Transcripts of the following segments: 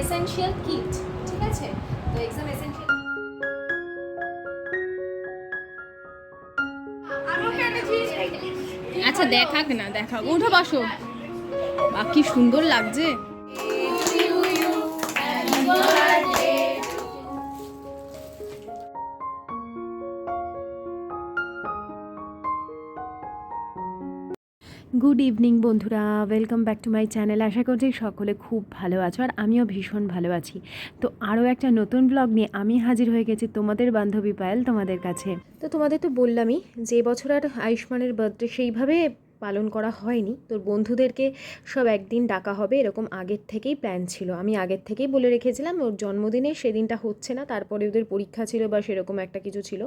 Essential kit ঠিক আছে? তো এক্সাম এসেনশিয়াল আচ্ছা দেখাক না দেখাক। উঠো বাসো। বাকি সুন্দর লাগছে। গুড ইভিনিং বন্ধুরা, welcome back to my channel. আশা করছি সকলে খুব ভালো আছো আর আমিও ভীষণ ভালো আছি। তো আরও একটা নতুন ব্লগ নিয়ে আমি হাজির হয়ে গেছি তোমাদের বান্ধবী পায়েল তোমাদের কাছে। তো তোমাদের তো বললামই, যে বছর আর আয়ুষ্মানের বার্থডে সেইভাবে পালন করা হয়নি। তোর বন্ধুদেরকে সব একদিন ডাকা হবে, এরকম আগের থেকেই প্ল্যান ছিল। আমি আগের থেকেই বলে রেখেছিলাম, ওর জন্মদিনে সেদিনটা হচ্ছে না, তারপরে ওদের পরীক্ষা ছিল বা সেরকম একটা কিছু ছিল।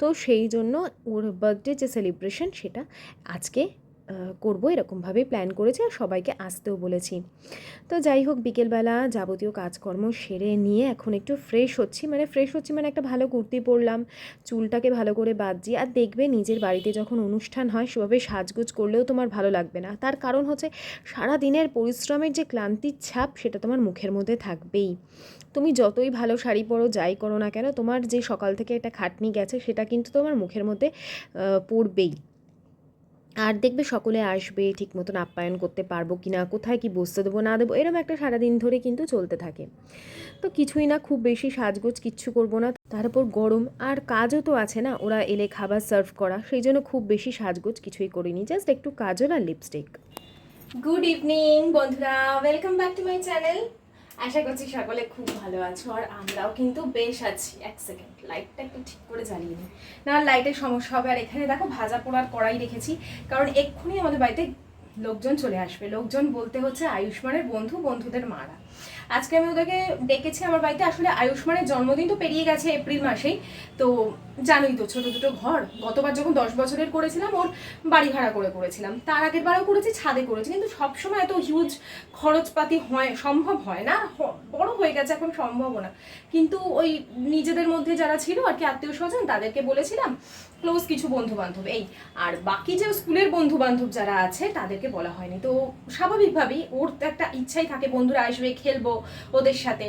তো সেই জন্য ওর বার্থডে যে সেলিব্রেশন সেটা আজকে করব, এরকমভাবেই প্ল্যান করেছি আর সবাইকে আসতেও বলেছি। তো যাই হোক, বিকেলবেলা যাবতীয় কাজকর্ম সেরে নিয়ে এখন একটু ফ্রেশ হচ্ছি। মানে ফ্রেশ হচ্ছি মানে একটা ভালো কুর্তি পরলাম, চুলটাকে ভালো করে বাঁধছি। আর দেখবে নিজের বাড়িতে যখন অনুষ্ঠান হয়, সেভাবে সাজগোজ করলেও তোমার ভালো লাগবে না। তার কারণ হচ্ছে সারা দিনের পরিশ্রমের যে ক্লান্তির ছাপ, সেটা তোমার মুখের মধ্যে থাকবেই। তুমি যতই ভালো শাড়ি পরো, যাই করো না কেন, তোমার যে সকাল থেকে একটা খাটনি গেছে, সেটা কিন্তু তোমার মুখের মধ্যে পড়বেই। আর দেখবে সকলে আসবে, ঠিক মতন আপ্যায়ন করতে পারব কি না কোথায় কি বসতে দেবো, না দেবো এরকম একটা সারাদিন ধরে কিন্তু চলতে থাকে। তো কিছুই না, খুব বেশি সাজগোজ কিচ্ছু করব না। তার উপর গরম আর কাজও তো আছে না, ওরা এলে খাবার সার্ভ করা, সেই জন্য খুব বেশি সাজগোজ কিছুই করিনি, জাস্ট একটু কাজল আর লিপস্টিক। গুড ইভিনিং বন্ধুরা welcome back to my channel আশা করছি সকলে খুব ভালো আছো আর আমরাও কিন্তু বেশ আছি। এক সেকেন্ড লাইটটা একটু ঠিক করে জ্বালিয়ে নিই। না লাইটের সমস্যা হবে। আর এখানে দেখো, ভাজা পোড়ার কড়াই রেখেছি। কারণ এক্ষুনি আমাদের বাড়িতে লোকজন চলে আসবে। লোকজন বলতে হচ্ছে আয়ুষ্মানের বন্ধু, বন্ধুদের মারা। আজকে আমি ওদেরকে ডেকেছি আমার বাড়িতে। আসলে আয়ুষ্মানের জন্মদিন তো পেরিয়ে গেছে এপ্রিল মাসেই। তো জানোই তো, ছোট দুটো ঘর। গতবার যখন দশ বছরের করেছিলাম, ওর বাড়ি ভাড়া করে করেছিলাম। তার আগের বারও করেছি, ছাদে করেছি। কিন্তু সবসময় এত হিউজ খরচপাতি হয়, সম্ভব হয় না। বড় হয়ে গেছে এখন সম্ভবও না। কিন্তু ওই নিজেদের মধ্যে যারা ছিল আর কি আত্মীয় স্বজন তাদেরকে বলেছিলাম ক্লোজ কিছু বন্ধু বান্ধব এই, আর বাকি যে স্কুলের বন্ধু বান্ধব যারা আছে, তাদেরকে বলা হয়নি। তো স্বাভাবিকভাবেই ওর তো একটা ইচ্ছাই থাকে বন্ধুরা আসবে, খেলব ওদের সাথে।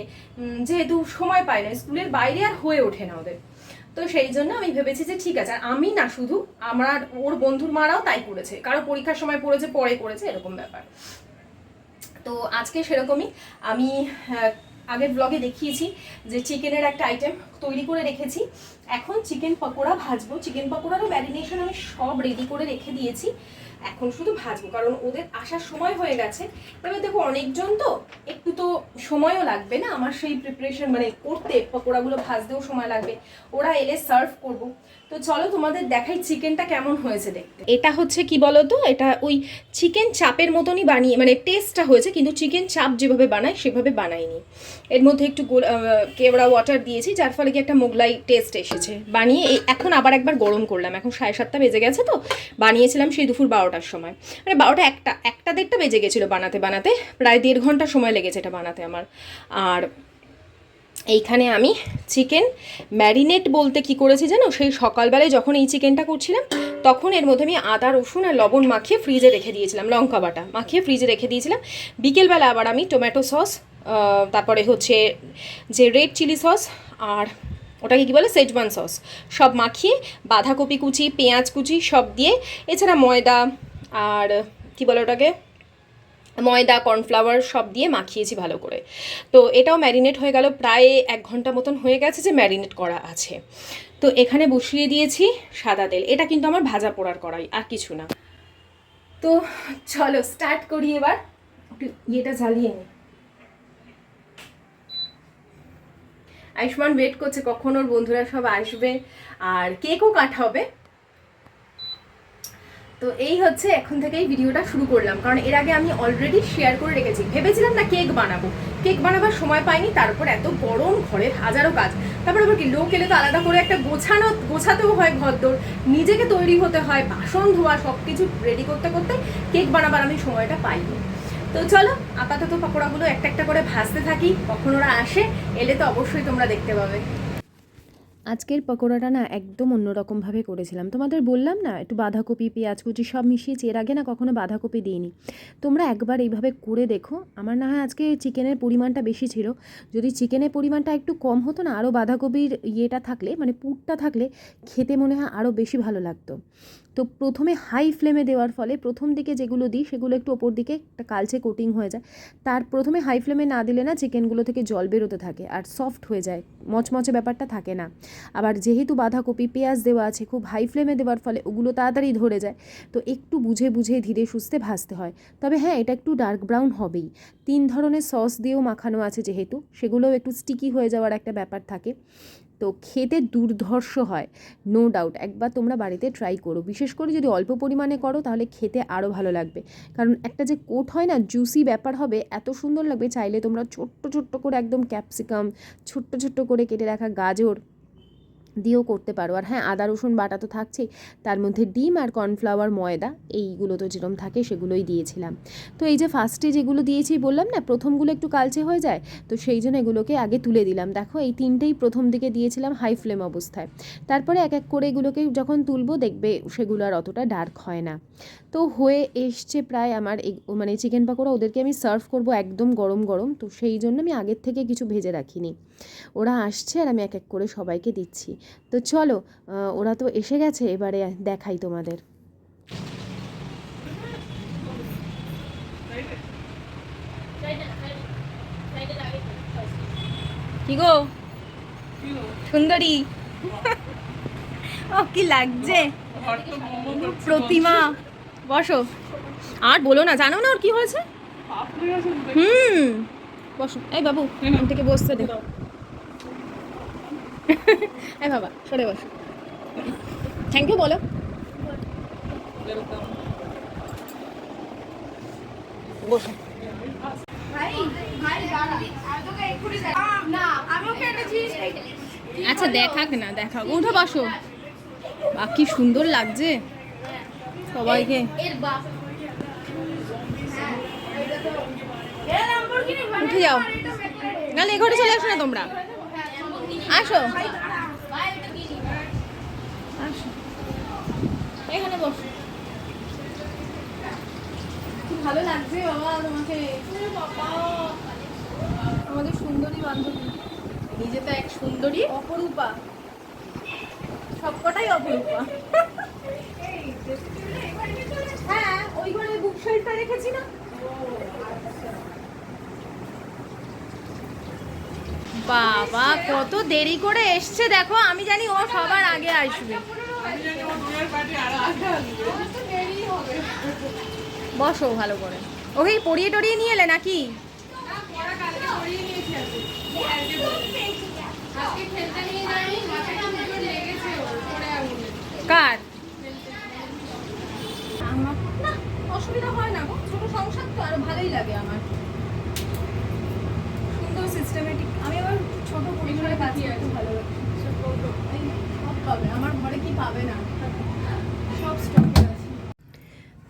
যেহেতু সময় পায় না, স্কুলের বাইরে আর হয়ে ওঠে না ওদের। তো সেই জন্য আমি ভেবেছি যে ঠিক আছে, আর আমি না শুধু, আমার ওর বন্ধুর মারাও তাই করেছে। কারও পরীক্ষার সময় পড়েছে, পরে করেছে, এরকম ব্যাপার। তো আজকে সেরকমই আমি আগের ব্লগে দেখিয়েছি যে চিকেনের একটা আইটেম তৈরি করে রেখেছি। এখন চিকেন পকোড়া ভাজবো। চিকেন পকোড়ারও ম্যারিনেশন আমি সব রেডি করে রেখে দিয়েছি। এখন শুধু ভাজবো, কারণ ওদের আসার সময় হয়ে গেছে। এবার দেখো, অনেকজন তো একটু তো সময়ও লাগবে না। আমার সেই প্রিপারেশন মানে করতে পকোড়াগুলো ভাজতেও সময় লাগবে। ওরা এলে সার্ভ করব। তো চলো তোমাদের দেখাই চিকেনটা কেমন হয়েছে দেখতে। এটা হচ্ছে কি বলো তো এটা ওই চিকেন চাপের মতনই বানিয়ে মানে টেস্টটা হয়েছে, কিন্তু চিকেন চাপ যেভাবে বানায়, সেভাবে বানাইনি এর মধ্যে একটু কেওড়া ওয়াটার দিয়েছি, যার ফলে কি একটা মোগলাই টেস্ট এসেছে। বানিয়ে এই এখন আবার একবার গরম করলাম। এখন সাড়ে সাতটা বেজে গেছে তো, বানিয়েছিলাম সেই দুপুর বারোটার সময়। মানে বারোটা একটা একটা দেড়টা বেজে গেছিল বানাতে বানাতে। প্রায় দেড় ঘণ্টা সময় লেগেছে এটা বানাতে আমার। আর এইখানে আমি চিকেন ম্যারিনেট বলতে কি করেছি জানো? সেই সকালবেলায় যখন এই চিকেনটা করছিলাম, তখন এর মধ্যে আমি আদা, রসুন আর লবণ মাখিয়ে ফ্রিজে রেখে দিয়েছিলাম, লঙ্কা বাটা। মাখিয়ে ফ্রিজে রেখে দিয়েছিলাম। বিকেলবেলা আবার আমি টমেটো সস তারপরে হচ্ছে যে রেড চিলি সস আর ওটাকে কী বলে? সেজওয়ান সস সব মাখিয়ে বাঁধাকপি কুচি, পেঁয়াজ কুচি সব দিয়ে, এছাড়া ময়দা আর কি বলে ওটাকে? ময়দা, কর্নফ্লাওয়ার সব দিয়ে মাখিয়েছি ভালো করে। তো এটাও ম্যারিনেট হয়ে গেল, প্রায় এক ঘণ্টা মতন হয়ে গেছে যে ম্যারিনেট করা আছে। তো এখানে বসিয়ে দিয়েছি সাদা তেল। এটা কিন্তু আমার ভাজা পোড়ার করাই আর কিছু না। তো চলো স্টার্ট করি এবার। একটু ইয়েটা জ্বালিয়ে নিই আয়ুষ্মান ওয়েট করছে, কখন ওর বন্ধুরা সব আসবে, আর কেকও কাটা হবে। তো এই হচ্ছে এখন থেকেই ভিডিওটা শুরু করলাম। কারণ এর আগে আমি অলরেডি শেয়ার করে রেখেছি। ভেবেছিলাম না কেক বানাবো। কেক বানাবার সময় পাইনি, তারপর এত গরম ঘরের হাজারো কাজ। তারপর আবার কি, লোক এলে তো আলাদা করে একটা গোছানো, গোছাতেও হয় ঘরদোর নিজেকে তৈরি হতে হয়, বাসন ধোয়া সব কিছু রেডি করতে করতে কেক বানাবার আমি সময়টা পাইনি। তো চলো, আপাতত পকোড়াগুলো একটা একটা করে ভাজতে থাকি। কখন ওরা আসে, এলে তো অবশ্যই তোমরা দেখতে পাবে। আজকের পকোড়াটা না একদম অন্যরকমভাবে করেছিলাম। তোমাদের বললাম না, একটু বাঁধাকপি, পেঁয়াজ কুচি সব মিশিয়েছি, এর আগে না কখনো বাঁধাকপি দিইনি। তোমরা একবার এইভাবে করে দেখো। আমার না হয় আজকে চিকেনের পরিমাণটা বেশি ছিল। যদি চিকেনের পরিমাণটা একটু কম হতো না, আরও বাঁধাকপির ইয়েটা থাকলে মানে পুরটা থাকলে খেতে মনে হয় আরও বেশি ভালো লাগতো। তো প্রথমে হাই ফ্লেমে দেওয়ার ফলে প্রথম দিকে যেগুলো দিই, সেগুলো একটু ওপর দিকে একটা কালচে কোটিং হয়ে যায়। তার প্রথমে হাই ফ্লেমে না দিলে না চিকেনগুলো থেকে জল বেরোতে থাকে, আর সফট হয়ে যায়। মচমচে ব্যাপারটা থাকে না। আবার যেহেতু বাঁধাকপি, পেঁয়াজ দেওয়া আছে, খুব হাই ফ্লেমে দেওয়ার ফলে ওগুলো তাড়াতাড়ি ধরে যায়। তো একটু বুঝে বুঝে ধীরে সুস্থে ভাজতে হয়। তবে হ্যাঁ এটা একটু ডার্ক ব্রাউন হবেই। তিন ধরনের সস দিয়েও মাখানো আছে যেহেতু, সেগুলোও একটু স্টিকি হয়ে যাওয়ার একটা ব্যাপার থাকে। তো খেতে দুর্ধর্ষ হয় নো ডাউট একবার তোমরা বাড়িতে ট্রাই করো। বিশেষ করে যদি অল্প পরিমাণে করো, তাহলে খেতে আরও ভালো লাগবে। কারণ একটা যে কোট হয় না জুসি ব্যাপার হবে, এত সুন্দর লাগবে, চাইলে তোমরা ছোট্ট ছোট্ট করে একদম ক্যাপসিকাম ছোট্ট ছোট্ট করে কেটে রাখা গাজর দিয়েও করতে পারো। আর হ্যাঁ আদা, রসুন বাটা তো থাকছেই। তার মধ্যে ডিম আর কর্নফ্লাওয়ার, ময়দা, এইগুলো তো যেরকম থাকে সেগুলোই দিয়েছিলাম। তো এই যে ফার্স্টে যেগুলো দিয়েছি বললাম না, প্রথমগুলো একটু কালচে হয়ে যায়, তো সেই জন্য এগুলোকে আগে তুলে দিলাম। দেখো, এই তিনটেই প্রথম দিকে দিয়েছিলাম হাই ফ্লেম অবস্থায়। তারপরে এক এক করে এগুলোকে যখন তুলবো, দেখবে সেগুলো আর অতটা ডার্ক হয় না। তো হয়ে এসছে প্রায় আমার মানে চিকেন পাকোড়া ওদেরকে আমি সার্ভ করব একদম গরম গরম। তো সেই জন্য আমি আগের থেকে কিছু ভেজে রাখিনি। ওরা আসছে আর আমি এক এক করে সবাইকে দিচ্ছি। তো চলো আহ, ওরা তো এসে গেছে এবারে দেখাই তোমাদের। কি গো? সুন্দরী। ও কি লাগছে? প্রতিমা। বসো। আর বলো না জানো না ওর কি হয়েছে? হুম। বসো। এই বাবু এখান থেকে বসতে দে। এই বাবা সরে বসো। থ্যাংক ইউ বলো। বসো। আচ্ছা দেখাক না দেখাক। উঠে বসো। বা কি সুন্দর লাগছে। সবাইকে। উঠে যাও। নাহলে এ ঘরে চলে আসো না তোমরা। আসো। আসো এখানে বসো। ভালো লাগছে বাবা তোমাকে। আমাদের সুন্দরী বান্ধবী। নিজে তো এক সুন্দরী। অপরূপা। সবকটাই অপরূপা। হ্যাঁ ওই ঘরে বুক শেলফটা রেখেছি না? বাবা, কত দেরি করে এসছে দেখো, আমি জানি ও সবার আগে আসবে। বসো ভালো করে। ওকে পড়িয়ে টড়িয়ে নিয়ে এলে নাকি? কার? অসুবিধা হয় না ছোট সংসার তো আরও ভালোই লাগে আমার। সিস্টেমেটিক আমি আবার ছোট পরিবারে কাজ করতে ভালোবাসি। সব পাবে আমার ঘরে কি পাবে না? সব স্টকে আছে।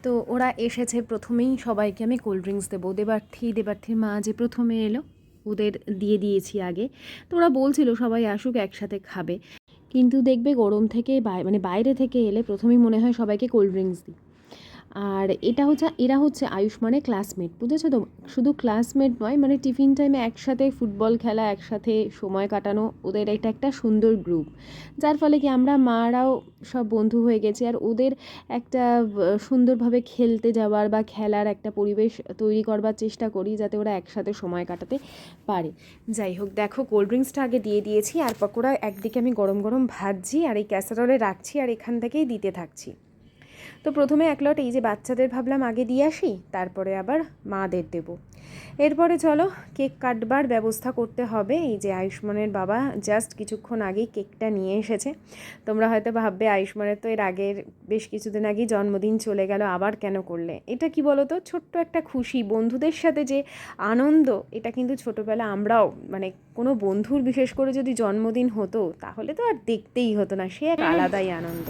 তো ওরা এসেছে প্রথমেই সবাইকে আমি কোল্ড ড্রিঙ্কস দেবো। দেবার্থী দেবার্থীর মা যে প্রথমে এলো ওদের দিয়ে দিয়েছি আগে। তো ওরা বলছিল সবাই আসুক একসাথে খাবে। কিন্তু দেখবে গরম থেকে মানে বাইরে থেকে এলে প্রথমেই মনে হয় সবাইকে কোল্ড ড্রিঙ্কস দিই। আর এটা হচ্ছে, এরা হচ্ছে আয়ুষ্মানের ক্লাসমেট বুঝেছ তো? শুধু ক্লাসমেট নয় মানে টিফিন টাইমে একসাথে ফুটবল খেলা, একসাথে সময় কাটানো, ওদের এটা একটা সুন্দর গ্রুপ যার ফলে কি আমরা মারাও সব বন্ধু হয়ে গেছি, আর ওদের একটা সুন্দরভাবে খেলতে যাওয়ার বা খেলার একটা পরিবেশ তৈরি করবার চেষ্টা করি, যাতে ওরা একসাথে সময় কাটাতে পারে। যাই হোক, দেখো কোল্ড ড্রিঙ্কসটা আগে দিয়ে দিয়েছি, আর পকোড়া একদিকে আমি গরম গরম ভাজছি, আর এই ক্যাসারলে রাখছি, আর এখান থেকেই দিতে থাকছি। তো প্রথমে এক লট এই যে বাচ্চাদের ভাবলাম আগে দিয়ে আসি তারপরে আবার মাদের দেব। এরপরে চলো কেক কাটবার ব্যবস্থা করতে হবে। এই যে আয়ুষ্মানের বাবা জাস্ট কিছুক্ষণ আগেই কেকটা নিয়ে এসেছে। তোমরা হয়তো ভাববে আয়ুষ্মানের তো এর আগের বেশ কিছুদিন আগেই জন্মদিন চলে গেল আবার কেন করলে? এটা কি বলো তো ছোট্ট একটা খুশি বন্ধুদের সাথে যে আনন্দ এটা কিন্তু ছোটোবেলা আমরাও মানে কোনো বন্ধুর বিশেষ করে যদি জন্মদিন হতো তাহলে তো আর দেখতেই হতো না সে এক আলাদাই আনন্দ।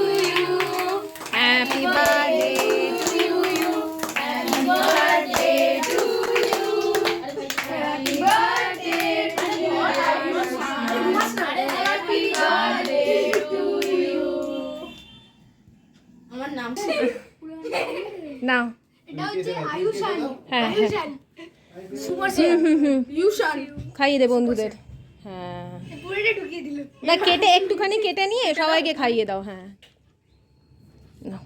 আমার নাম নাও। হ্যাঁ হ্যাঁ। হুম, হুম, হুম। খাইয়ে দে বন্ধুদের। হ্যাঁ। না কেটে একটুখানি কেটে নিয়ে সবাইকে খাইয়ে দাও হ্যাঁ নাও।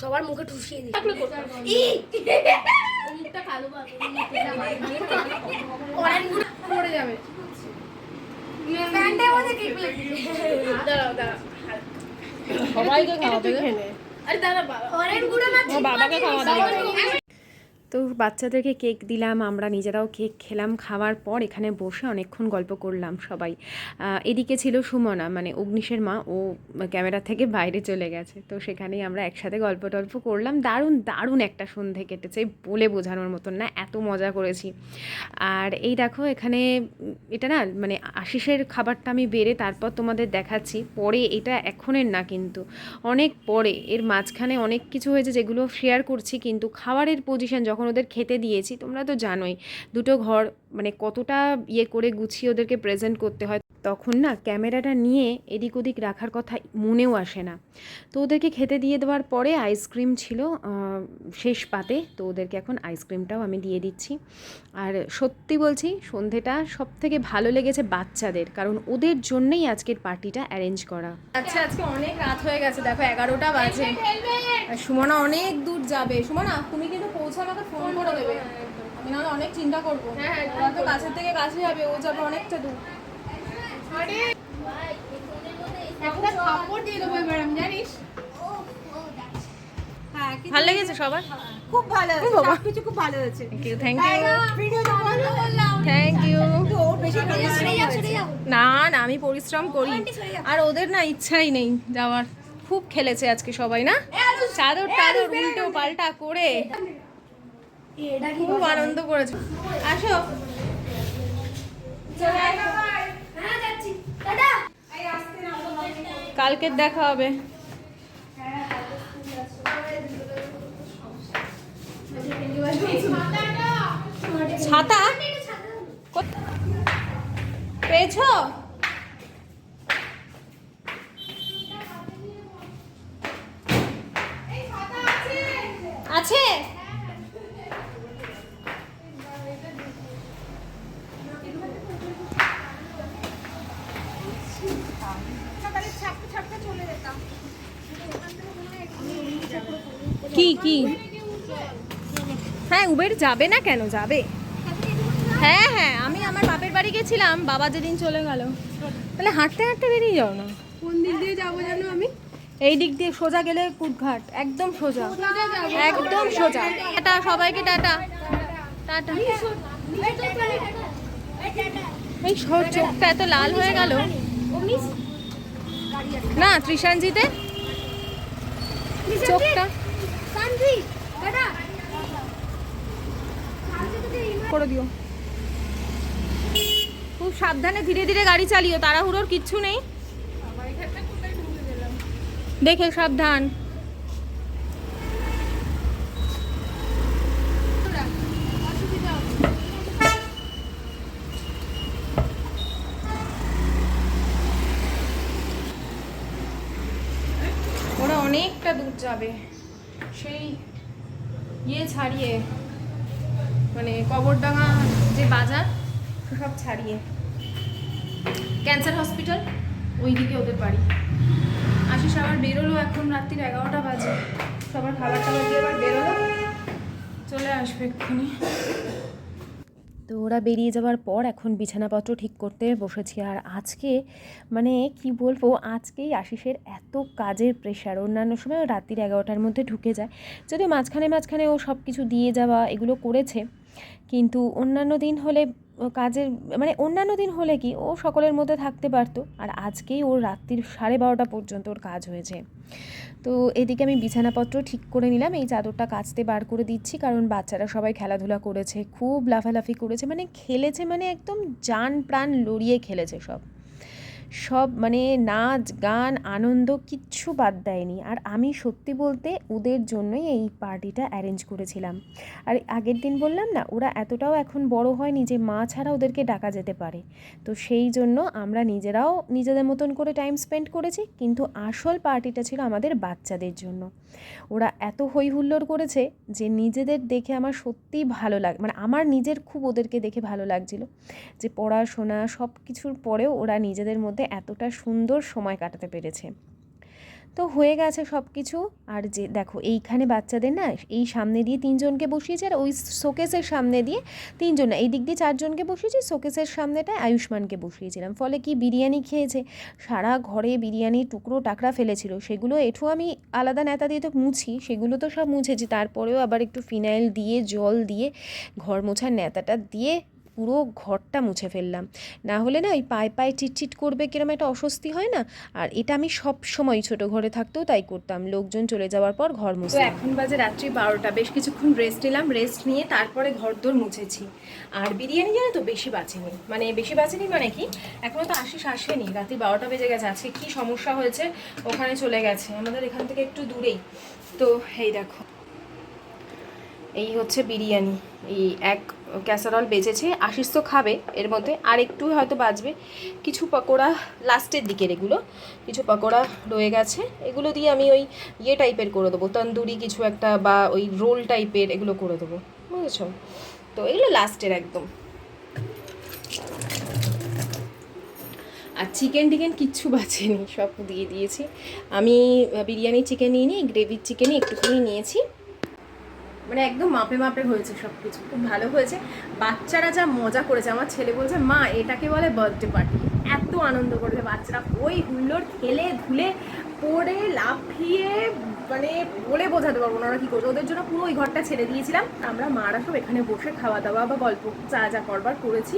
সবার মুখে ঠুসিয়ে দিই। পড়ে যাবে। সবাইকে খাওয়াতে বাবাকে খাওয়াতে দে। তো বাচ্চাদেরকে কেক দিলাম, আমরা নিজেরাও কেক খেলাম। খাওয়ার পর এখানে বসে অনেকক্ষণ গল্প করলাম সবাই। এদিকে ছিল সুমনা মানে অগ্নিশের মা। ও ক্যামেরা থেকে বাইরে চলে গেছে। তো সেখানেই আমরা একসাথে গল্প টল্প করলাম। দারুণ দারুণ একটা সন্ধে কেটেছে বলে বোঝানোর মতন না, এত মজা করেছি। আর এই দেখো, এখানে এটা না মানে আশিসের খাবারটা আমি বেড়ে তারপর তোমাদের দেখাচ্ছি। পরে এটা এখনের না কিন্তু, অনেক পরে। এর মাঝখানে অনেক কিছু হয়েছে যেগুলো শেয়ার করছি, কিন্তু খাবারের পজিশন যখন ওদের খেতে দিয়েছি, তোমরা তো জানোই। দুটো ঘর মানে কতটা ইয়ে করে গুছিয়ে ওদেরকে প্রেজেন্ট করতে হয়। তখন না ক্যামেরাটা নিয়ে এদিক ওদিক রাখার কথা মনেও আসে না। তো ওদেরকে খেতে দিয়ে দেওয়ার পরে আইসক্রিম ছিল শেষ পাতে। তো ওদেরকে এখন আইসক্রিমটাও আমি দিয়ে দিচ্ছি। আর সত্যি বলছি সন্ধেটা সব থেকে ভালো লেগেছে বাচ্চাদের কারণ ওদের জন্যই আজকের পার্টিটা অ্যারেঞ্জ করা। আচ্ছা আজকে অনেক রাত হয়ে গেছে দেখো এগারোটা বাজে। আর সুমনা অনেক দূর যাবে। সুমনা তুমি কিন্তু পৌঁছে আমাকে ফোন করে দেবে। আমি নাহলে অনেক চিন্তা করব। ওরা তো কাছের থেকে কাছে যাবে ও যাবে অনেকটা দূর। ভালো লেগেছে সবার? খুব ভালো ও কিছু খুব ভালো হয়েছে। Thank you thank. না না আমি পরিশ্রম করি। আর ওদের না ইচ্ছাই নেই যাওয়ার। খুব খেলেছে আজকে সবাই না? চাদর টাদর উল্টো পাল্টা করে খুব আনন্দ করেছে। আসো। কালকে দেখা হবে। ছাতা? পেয়েছ? আছে? কি কি? হ্যাঁ উবের যাবে না কেন? যাবে। হ্যাঁ হ্যাঁ আমি আমার বাপের বাড়ি গেছিলাম বাবা যেদিন চলে গেল। তাহলে হাঁটতে হাঁটতে বেরিয়ে যাও না। কোন দিক দিয়ে যাব জানো আমি? এই দিক দিয়ে সোজা গেলে কুটঘাট একদম সোজা। একদম সোজা। টাটা সবাইকে টাটা। টাটা। এই সব চোখটা এত লাল হয়ে গেল। না ত্রিশানজিতে চোখটা করে দিও। খুব সাবধানে ধীরে ধীরে গাড়ি চালিও, তাড়াহুড়োর কিচ্ছু নেই। দেখে সাবধান। ওরা অনেকটা দূর যাবে। সেই ইয়ে ছাড়িয়ে মানে কবরডাঙ্গা যে বাজার, সব ছাড়িয়ে। ক্যান্সার হসপিটাল, ওইদিকে ওদের বাড়ি। আশিস আবার বেরোলো এখন রাত্রির এগারোটা বাজে। সবার খাবার টাবার দিয়ে আবার বেরোলো। চলে আসবে এক্ষুনি। তো ওরা বেরিয়ে যাওয়ার পর এখন বিছানাপত্র ঠিক করতে বসেছি। আর আজকে মানে কি বলব, আজকেই আশিসের এত কাজের প্রেশার অন্যান্য সময় রাত্রির এগারোটার মধ্যে ঢুকে যায়। যদি মাঝখানে মাঝখানে ও সব কিছু দিয়ে যাওয়া এগুলো করেছে, কিন্তু অন্যান্য দিন হলে কাজের মানে অন্যান্য দিন হলে কি ও সকলের মধ্যে থাকতে পারতো। আর আজকেই ওর রাত্রির সাড়ে বারোটা পর্যন্ত ওর কাজ হয়েছে। তো এদিকে আমি বিছানাপত্র ঠিক করে নিলাম, এই চাদরটা কাচতে বার করে দিচ্ছি, কারণ বাচ্চারা সবাই খেলাধুলা করেছে, খুব লাফালাফি করেছে মানে খেলেছে মানে একদম জান প্রাণ লড়িয়ে খেলেছে সব। সব মানে নাচ, গান, আনন্দ কিচ্ছু বাদ দেয়নি। আর আমি সত্যি বলতে ওদের জন্যই এই পার্টিটা অ্যারেঞ্জ করেছিলাম। আর আগের দিন বললাম না, ওরা এতটাও এখন বড় হয়নি যে মা ছাড়া ওদেরকে ডাকা যেতে পারে। তো সেই জন্য আমরা নিজেরাও নিজেদের মতন করে টাইম স্পেন্ড করেছি, কিন্তু আসল পার্টিটা ছিল আমাদের বাচ্চাদের জন্য। ওরা এত হই হুল্লোড় করেছে যে নিজেদের দেখে আমার সত্যিই ভালো লাগ মানে আমার নিজের খুব ওদেরকে দেখে ভালো লাগছিল যে পড়াশোনা সব কিছুর পরেও ওরা নিজেদের মধ্যে এতটা সুন্দর সময় কাটাতে পেরেছে। তো হয়ে গেছে সব কিছু আর যে, দেখো, এইখানে বাচ্চাদের না, এই সামনে দিয়ে তিনজনকে বসিয়েছে আর ওই শোকেসের সামনে দিয়ে তিনজন এই দিক দিয়ে চারজনকে বসিয়েছি, শোকেসের সামনেটায় আয়ুষ্মানকে বসিয়েছিলাম। ফলে কি বিরিয়ানি খেয়েছে? সারা ঘরে বিরিয়ানির টুকরো টাকরা ফেলেছিল। সেগুলো এঠু আমি আলাদা নেতা দিয়ে তো মুছি, সেগুলো তো সব মুছেছি। তারপরেও আবার একটু ফিনাইল দিয়ে, জল দিয়ে, ঘর মোছার নেতাটা দিয়ে পুরো ঘরটা মুছে ফেললাম। না হলে না ওই পায়ে পায়ে চিটচিট করবে কিরম একটা অস্বস্তি হয় না? আর এটা আমি সব সময় ছোট ঘরে থাকতেও তাই করতাম। লোকজন চলে যাওয়ার পর ঘর মুছতাম এখন বাজে রাত্রি বারোটা। বেশ কিছুক্ষণ রেস্ট নিলাম রেস্ট নিয়ে তারপরে ঘর দোর মুছেছি। আর বিরিয়ানি জানো তো বেশি বাঁচেনি মানে বেশি বাঁচেনি মানে কি? এখনও তো আশিস আসেনি। রাত্রি বারোটা বেজে গেছে। আজকে কী সমস্যা হয়েছে ওখানে চলে গেছে। আমাদের এখান থেকে একটু দূরেই। তো এই দেখো। এই হচ্ছে বিরিয়ানি। এই এক ক্যাসারল বেজেছে, আশিস তো খাবে, এর মধ্যে আর একটু হয়তো বাজবে। কিছু পকোড়া লাস্টের দিকের এগুলো, কিছু পকোড়া রয়ে গেছে, এগুলো দিয়ে আমি ওই ইয়ে টাইপের করে দেবো, তন্দুরি কিছু একটা বা ওই রোল টাইপের এগুলো করে দেবো, বুঝেছ? তো এগুলো লাস্টের একদম। আর চিকেন টিকেন কিচ্ছু বাঁচেনি, সব দিয়ে দিয়েছি। আমি বিরিয়ানি চিকেন নিয়ে নিই গ্রেভির চিকেনই একটুখানি নিয়েছি। মানে একদম মাপে মাপে হয়েছে সব কিছু খুব ভালো হয়েছে। বাচ্চারা যা মজা করেছে, আমার ছেলে বলছে, মা, এটাকে বলে বার্থডে পার্টি এত আনন্দ করেছে বাচ্চারা, ওই হুল্লোড় খেলে ধুলে পড়ে লাফিয়ে মানে বলে বোঝাতে পারব না ওরা কী করছে। ওদের জন্য পুরো ওই ঘরটা ছেড়ে দিয়েছিলাম। আমরা মারা সব এখানে বসে খাওয়া দাওয়া বা গল্প যা যা করবার করেছি।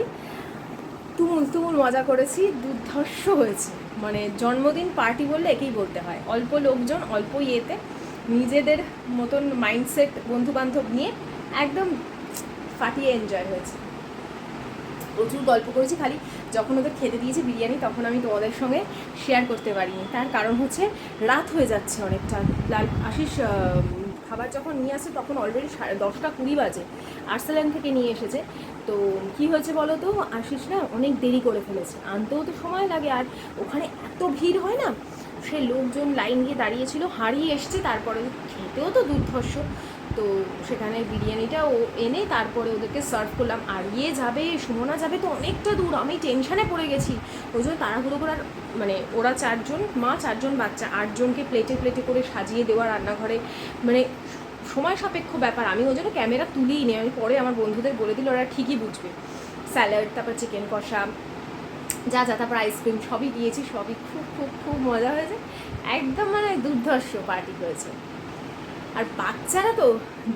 তুমুল তুমুল মজা করেছি, দুর্ধর্ষ হয়েছে। মানে জন্মদিন পার্টি বললে একেই বলতে হয়। অল্প লোকজন, অল্প ইয়েতে। নিজেদের মতন মাইন্ডসেট বন্ধু বান্ধব নিয়ে একদম ফাটিয়ে এনজয় হয়েছে। প্রচুর গল্প করেছি খালি, যখন ওদের খেতে দিয়েছি বিরিয়ানি তখন আমি তোমাদের সঙ্গে শেয়ার করতে পারিনি। তার কারণ হচ্ছে রাত হয়ে যাচ্ছে অনেকটা। লাল আশিস খাবার যখন নিয়ে আসে তখন অলরেডি সাড়ে দশটা কুড়ি বাজে। আর্সেল্যান্ড থেকে নিয়ে এসেছে। তো কি হয়েছে বলো তো? আশিস না অনেক দেরি করে ফেলেছে। আনতেও তো সময় লাগে আর ওখানে এত ভিড় হয় না? সে লোকজন লাইন দিয়ে দাঁড়িয়েছিল, হারিয়ে এসছে, তারপরে খেতেও তো দুর্ধর্ষ। তো সেখানে বিরিয়ানিটা ও এনে তারপরে ওদেরকে সার্ভ করলাম। আর ইয়ে যাবে, সুমনা যাবে তো অনেকটা দূর, আমি টেনশানে পড়ে গেছি। ওই জন্য তাড়াহুড়ো করার মানে ওরা চারজন, মা চারজন বাচ্চা, আটজনকে প্লেটে প্লেটে করে সাজিয়ে দেওয়া রান্নাঘরে। মানে সময় সাপেক্ষ ব্যাপার, আমি ওই জন্য ক্যামেরা তুলিই নি আমি পরে আমার বন্ধুদের বলে দিল ওরা ঠিকই বুঝবে। স্যালাড তারপর চিকেন কষা যা যা, তারপর আইসক্রিম সবই দিয়েছি, সবই খুব খুব খুব মজা হয়েছে। একদম মানে দুর্ধর্ষ পার্টি হয়েছে আর বাচ্চারা তো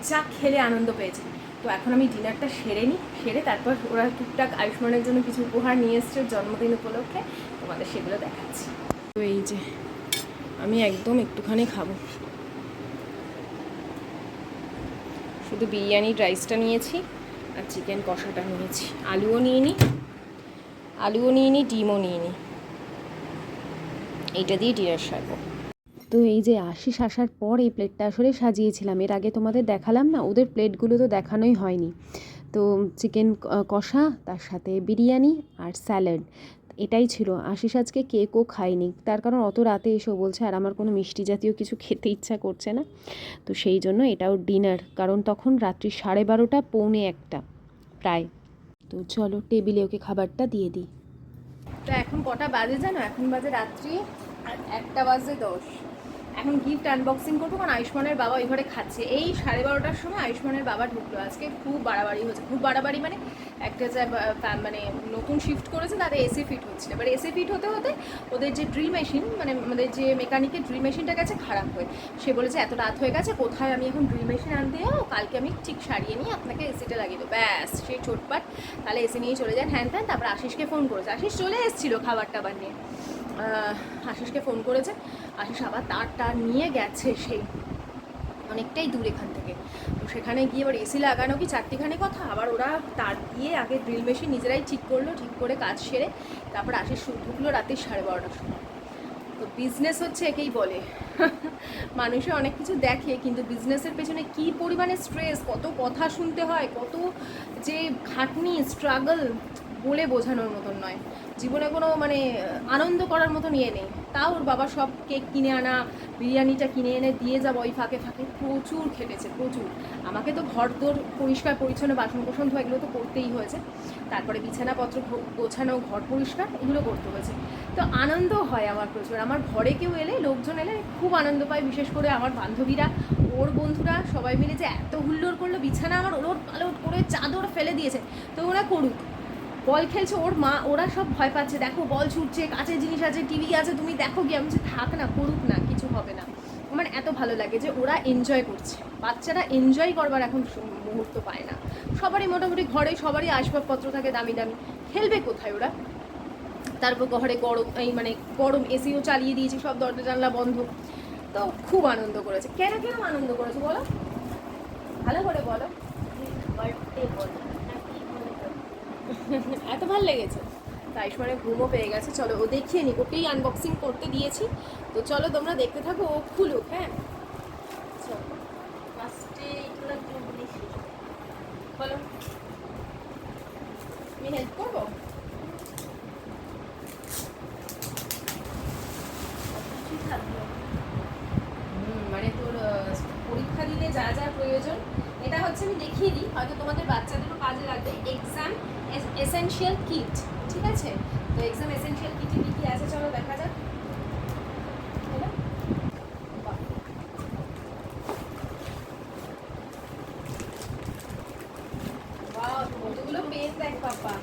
যা খেলে আনন্দ পেয়েছে। তো এখন আমি ডিনারটা সেরে নিই, সেরে তারপর ওরা টুকটাক আয়ুষ্মানের জন্য কিছু উপহার নিয়ে এসছে জন্মদিন উপলক্ষে। তোমাদের সেগুলো দেখাচ্ছি। তো এই যে, আমি একদম একটুখানি খাব। শুধু বিরিয়ানির রাইসটা নিয়েছি আর চিকেন কষাটা নিয়েছি। আলুও নিয়ে নিই। আলুও নিয়ে নিই ডিমও নিয়ে নিই এইটা দিয়ে ডিনার সারবো। তো এই যে আশিস আসার পর এই প্লেটটা আসলে সাজিয়েছিলাম, এর আগে তোমাদের দেখালাম না, ওদের প্লেটগুলো তো দেখানোই হয়নি। তো চিকেন কষা, তার সাথে বিরিয়ানি আর স্যালাড এটাই ছিল। আশিস আজকে কেকও খায়নি, তার কারণ অত রাতে এসেও বলছে, আর আমার কোনো মিষ্টি জাতীয় কিছু খেতে ইচ্ছা করছে না। তো সেই জন্য এটাও ডিনার কারণ তখন রাত্রি সাড়ে বারোটা, পৌনে একটা, প্রায়। তো চলো টেবিলে ওকে খাবারটা দিয়ে দিই। তো এখন কটা বাজে জানো? এখন বাজে রাত্রি আর একটা বাজে দশ। এখন গিফট আনবক্সিং করব, কারণ আয়ুষ্মানের বাবা ওই ঘরে খাচ্ছে। এই সাড়ে বারোটার সময় আয়ুষ্মানের বাবা ঢুকলো। আজকে খুব বাড়াবাড়ি হচ্ছে খুব বাড়াবাড়ি মানে একটা যে মানে নতুন শিফট করেছে, তাদের এসি ফিট হচ্ছিল এবার এসি ফিট হতে হতে ওদের যে ড্রিল মেশিন মানে আমাদের যে মেকানিকের ড্রিল মেশিনটা গেছে, খারাপ হয়ে সে বলেছে, এত রাত হয়ে গেছে, কোথায় আমি এখন ড্রিল মেশিন আনতে যাব? কালকে আমি ঠিক সারিয়ে নিয়ে আপনাকে এসিটা লাগিয়ে দেবো। ব্যাস, সেই চোটপাট। তাহলে এসি নিয়ে চলে যান, হ্যান ত্যান, তারপর আশিসকে ফোন করেছে। আশিস চলে এসেছিল খাবার টাবার নিয়ে। আশিসকে ফোন করেছে। আশিস আবার তার টার নিয়ে গেছে সেই অনেকটাই দূর এখান থেকে। তো সেখানে গিয়ে এবার এসি লাগানো কি চারটিখানি কথা? আবার ওরা তার দিয়ে আগে ড্রিল মেশিন নিজেরাই ঠিক করল, ঠিক করে কাজ সেরে তারপর আশিস ঢুকলো রাতে সাড়ে বারোটার সময়। তো বিজনেস হচ্ছে একেই বলে। মানুষে অনেক কিছু দেখে, কিন্তু বিজনেসের পেছনে কি পরিমাণে স্ট্রেস কত কথা শুনতে হয়, কত যে খাটনি স্ট্রাগল বলে বোঝানোর মতন নয়। জীবনে কোনো মানে আনন্দ করার মতন ইয়ে নেই। তাও ওর বাবা সব কেক কিনে আনা, বিরিয়ানিটা কিনে এনে দিয়ে যাব ওই ফাঁকে ফাঁকে। প্রচুর খেটেছে প্রচুর। আমাকে তো ঘর দোর পরিষ্কার, পরিচ্ছন্ন বাসন কোসন ধোয়া এগুলো তো করতেই হয়েছে। তারপরে বিছানাপত্র গোছানো, ঘর পরিষ্কার, এগুলো করতে হয়েছে। তো আনন্দ হয় আমার প্রচুর। আমার ঘরে কেউ এলে, লোকজন এলে খুব আনন্দ পায়। বিশেষ করে আমার বান্ধবীরা, ওর বন্ধুরা সবাই মিলে যে এত হুল্লোড় করল, বিছানা আমার ওলট পালট করে চাদর ফেলে দিয়েছে। তো ওরা করুক। বল খেলছে ওর মা, ওরা সব ভয় পাচ্ছে। দেখো, বল ছুটছে, কাছের জিনিস আছে, টিভি আছে, তুমি দেখো গিয়ে। আমি থাক না, করুক না, কিছু হবে না। আমার এত ভালো লাগে যে ওরা এনজয় করছে। বাচ্চারা এনজয় করবার এখন মুহূর্ত পায় না। সবারই মোটামুটি ঘরে সবারই আসবাবপত্র থাকে দামি দামি। খেলবে কোথায় ওরা? তারপর ঘরে গরম, এই মানে গরম এসিও চালিয়ে দিয়েছি, সব দরজা জানলা বন্ধ। তো খুব আনন্দ করেছে। কেন কেন আনন্দ করেছে বলো? ভালো করে বলো। এত ভালো লেগেছে। তাই মানে ঘুমও পেয়ে গেছে। চলো ও দেখিয়ে নি ওকেই আনবক্সিং করতে দিয়েছি। তো চলো তোমরা দেখতে থাকো ও খুলুক হ্যাঁ? বলো। আমি হেল্প করব? মানে তোর পরীক্ষা দিলে যা যা প্রয়োজন এটা হচ্ছে আমি দেখিয়ে দিই। হয়তো তোমাদের বাচ্চাদেরও কাজে লাগবে। এসেনশিয়াল কিট ঠিক আছে? তো এক্সাম এসেনশিয়াল কিটে কী কী আছে চলো দেখা যাক। কতগুলো পেন দেখ পাপা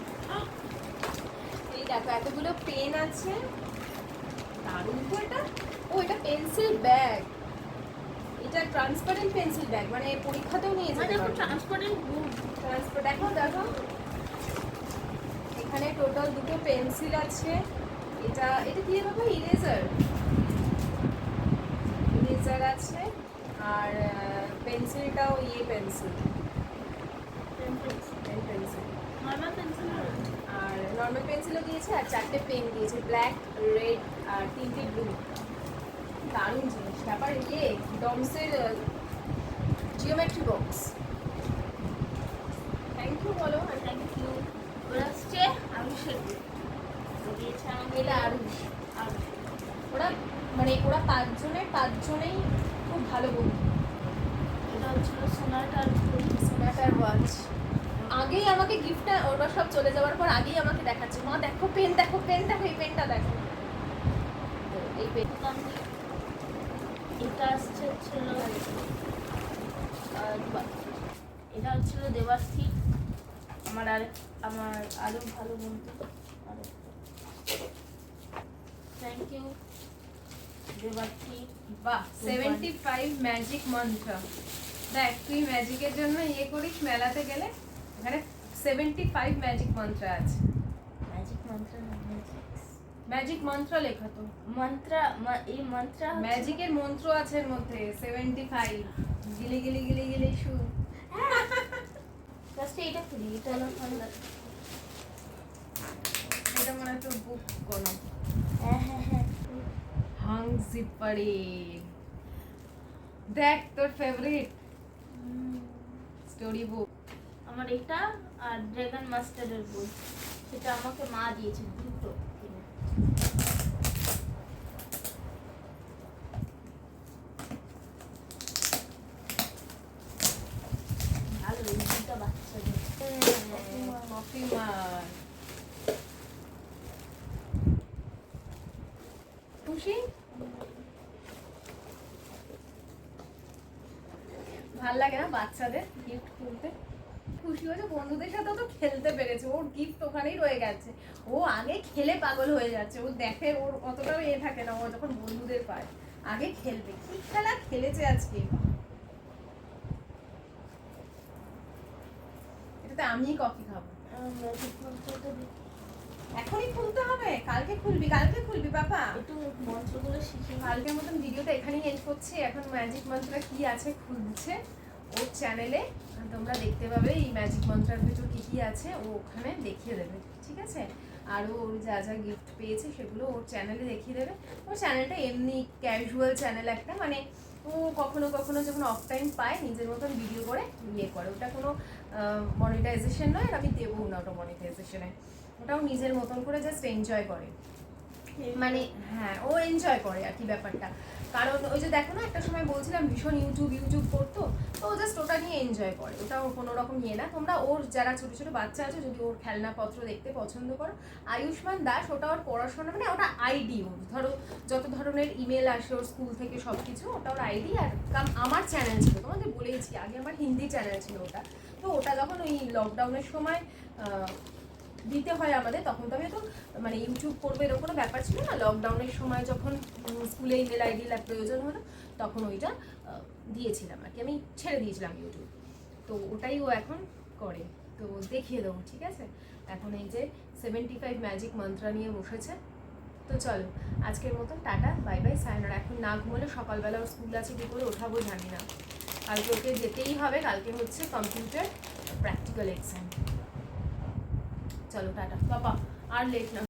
এই দেখো এতগুলো পেন আছে। দারুণ তো এটা। ও এটা পেন্সিল ব্যাগ এটা ট্রান্সপারেন্ট পেন্সিল ব্যাগ মানে পরীক্ষাতেও নিয়ে পারবে ট্রান্সপারেন্ট ট্রান্সপার দেখো দেখো এখানে টোটাল দুটো পেন্সিল আছে। এটা এটা কি বাবা ইরেজার ইরেজার আছে আর পেন্সিলটাও ইয়ে পেন্সিল। পেন পেন্সিল আর নর্মাল পেন্সিলও দিয়েছে আর চারটে পেন দিয়েছে ব্ল্যাক রেড আর তিনটে ব্লু দারুণ জিনিস। তারপর ইয়ে ডমসের জিওমেট্রি বক্স থ্যাংক ইউ বলো আর থ্যাংক ইউ আসছে আমি সেরকম দিয়েছে আমাকে এটা আরু আর ওরা মানে ওরা পাঁচজনের পাঁচজনেই খুব ভালো বন্ধু। এটা হচ্ছিল সোনাটার সোনাটার ওয়াচ আগেই আমাকে গিফটটা ওরা সব চলে যাওয়ার পর আগেই আমাকে দেখাচ্ছে। মা দেখো পেন দেখো পেন দেখো এই পেনটা দেখো। তো এই পেন এটা আসছে হচ্ছিল এটা হচ্ছিল দেবার্থী আমার আর আমার আরও ভালো বন্ধু। থ্যাংক ইউ দেবার্থী বাহ সেভেন্টি ফাইভ ম্যাজিক মন্ত্র দেখ তুই ম্যাজিকের জন্য ইয়ে করিস মেলাতে গেলে এখানে সেভেন্টি ফাইভ ম্যাজিক মন্ত্র আছে ম্যাজিক মন্ত্র ম্যাজিক মন্ত্র লেখা তো। মন্ত্র এই মন্ত্র ম্যাজিকের মন্ত্র আছে এর মধ্যে সেভেন্টি ফাইভ গিলি গিলি গিলি গিলি শু। এটা খুলি এটা হলো মনে বুক কোনো হ্যাঁ হ্যাঁ হ্যাঁ হাং জিপারে। দেখ তোর ফেভারিট স্টোরি বুক আমার এটা আর ড্রাগন মাস্টারের বই সেটা আমাকে মা দিয়েছে দুটো কিনে ভালো এই দুটো বাচ্চাদের কফি মার খুশি লাগে না বাচ্চাদের গিফট খুলতে খুশি হয়েছে বন্ধুদের সাথেও তো খেলতে পেরেছে। ওর গিফট ওখানেই রয়ে গেছে। ও আগে খেলে পাগল হয়ে যাচ্ছে। ও দেখে ওর অতটাও এ থাকে না ও যখন বন্ধুদের পায় আগে খেলবে। কি খেলা খেলেছে আজকে? এটাতে আমিই কফি খাব। এখনই খুলতে হবে? কালকে খুলবি কালকে খুলবি বাবা একটু মন্ত্রগুলো শিখে কালকের মতন ভিডিওটা এখানেই এন্ড করছি। এখন ম্যাজিক মন্ত্রটা কি আছে খুলছে। ওর চ্যানেলে তোমরা দেখতে পাবে এই ম্যাজিক মন্ত্রের ভিতর কি কি আছে ও ওখানে দেখিয়ে দেবে ঠিক আছে? আরও ওর যা যা গিফট পেয়েছে সেগুলো ওর চ্যানেলে দেখিয়ে দেবে। ওর চ্যানেলটা এমনি ক্যাজুয়াল চ্যানেল একটা মানে ও কখনো কখনো যখন অফ টাইম পায় নিজের মতন ভিডিও করে ইয়ে করে। ওটা কোনো মনিটাইজেশন নয় আর আমি দেবো না ওটা মনিটাইজেশনে ওটাও নিজের মতন করে জাস্ট এনজয় করে। মানে হ্যাঁ ও এনজয় করে আর কি ব্যাপারটা। কারণ ওই যে দেখো না, একটা সময় বলছিলাম ভীষণ ইউটিউব ইউটিউব করতো, তো ও জাস্ট ওটা নিয়ে এনজয় করে। ওটা ওর কোনো রকম ইয়ে না। তোমরা ওর যারা ছোটো ছোটো বাচ্চা আছে, যদি ওর খেলনাপত্র দেখতে পছন্দ করো, আয়ুষ্মান দাস ওটা ওর পড়াশোনা মানে ওটা আইডি ওর ধরো যত ধরনের ইমেল আসে ওর স্কুল থেকে সব কিছু ওটা ওর আইডি আর কাম, আমার চ্যানেল ছিল তোমাকে বলেইছি, আগে আমার হিন্দি চ্যানেল ছিল ওটা। তো ওটা যখন ওই লকডাউনের সময় দিতে হয় আমাদের, তখন তো আমি তো মানে ইউটিউব করবে এরকম কোনো ব্যাপার ছিল না। লকডাউনের সময় যখন স্কুলে ইমেল আইডি প্রয়োজন হলো, তখন ওইটা দিয়েছিলাম আর কি। আমি ছেড়ে দিয়েছিলাম ইউটিউব। তো ওটাই ও এখন করে। তো দেখিয়ে দেবো, ঠিক আছে? এখন এই যে সেভেন্টি ফাইভ ম্যাজিক মন্ত্রা নিয়ে বসেছে। তো চলো, আজকের মতন টাটা বাই বাই সায়নার এখন না ঘুমোলে সকালবেলা ওর স্কুল আছে, কী করে ওঠাবো জানি না। কালকে ওকে যেতেই হবে, কালকে হচ্ছে কম্পিউটার প্র্যাকটিক্যাল এক্সাম চলো টাটা বাবা আর লেট না।